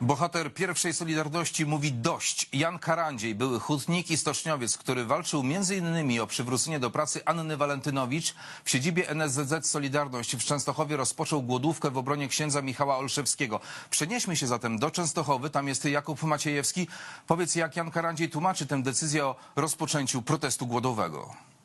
Bohater pierwszej Solidarności mówi dość. Jan Karandziej, były hutnik i stoczniowiec, który walczył m.in. o przywrócenie do pracy Anny Walentynowicz. W siedzibie NSZZ Solidarność w Częstochowie rozpoczął głodówkę w obronie księdza Michała Olszewskiego. Przenieśmy się zatem do Częstochowy, tam jest Jakub Maciejewski. Powiedz, jak Jan Karandziej tłumaczy tę decyzję o rozpoczęciu protestu głodowego.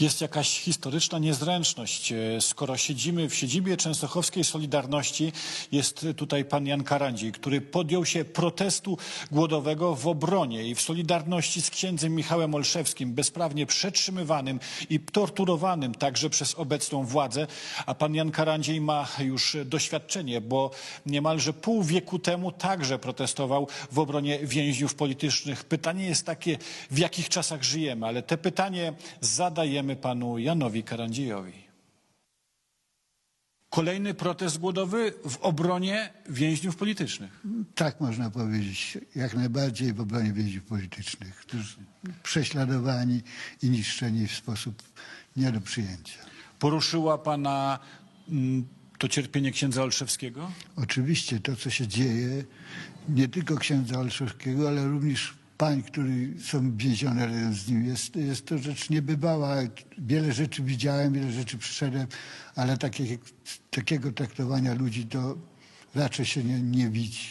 Jest jakaś historyczna niezręczność. E, Skoro siedzimy w siedzibie Częstochowskiej Solidarności, jest tutaj pan Jan Karandziej, który podjął się protestu głodowego w obronie i w solidarności z księdzem Michałem Olszewskim, bezprawnie przetrzymywanym i torturowanym także przez obecną władzę. A pan Jan Karandziej ma już doświadczenie, bo niemalże pół wieku temu także protestował w obronie więźniów politycznych. Pytanie jest takie, w jakich czasach żyjemy, ale te pytanie zadajemy panu Janowi Karandziejowi. Kolejny protest głodowy w obronie więźniów politycznych. Tak można powiedzieć, jak najbardziej w obronie więźniów politycznych, którzy prześladowani i niszczeni w sposób nie do przyjęcia. Poruszyła pana mm, to cierpienie księdza Olszewskiego? Oczywiście to, co się dzieje, nie tylko księdza Olszewskiego, ale również pań, które są więzione razem z nim, jest, jest to rzecz niebywała. Wiele rzeczy widziałem, wiele rzeczy przyszedłem, ale takie, takiego traktowania ludzi to raczej się nie, nie widzi.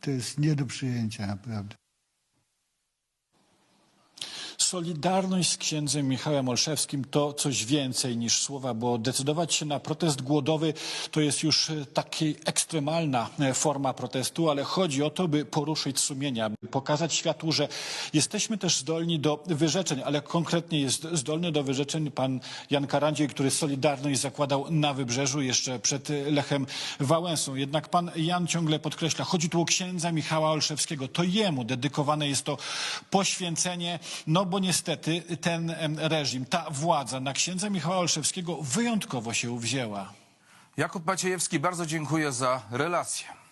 To jest nie do przyjęcia naprawdę. Solidarność z księdzem Michałem Olszewskim to coś więcej niż słowa, bo decydować się na protest głodowy to jest już e, taka ekstremalna e, forma protestu, ale chodzi o to, by poruszyć sumienia, by pokazać światu, że jesteśmy też zdolni do wyrzeczeń, ale konkretnie jest zdolny do wyrzeczeń pan Jan Karandziej, który Solidarność zakładał na Wybrzeżu jeszcze przed e, Lechem Wałęsą. Jednak pan Jan ciągle podkreśla, chodzi tu o księdza Michała Olszewskiego. To jemu dedykowane jest to poświęcenie, no bo niestety ten reżim, ta władza na księdza Michała Olszewskiego wyjątkowo się uwzięła. Jakub Maciejewski, bardzo dziękuję za relację.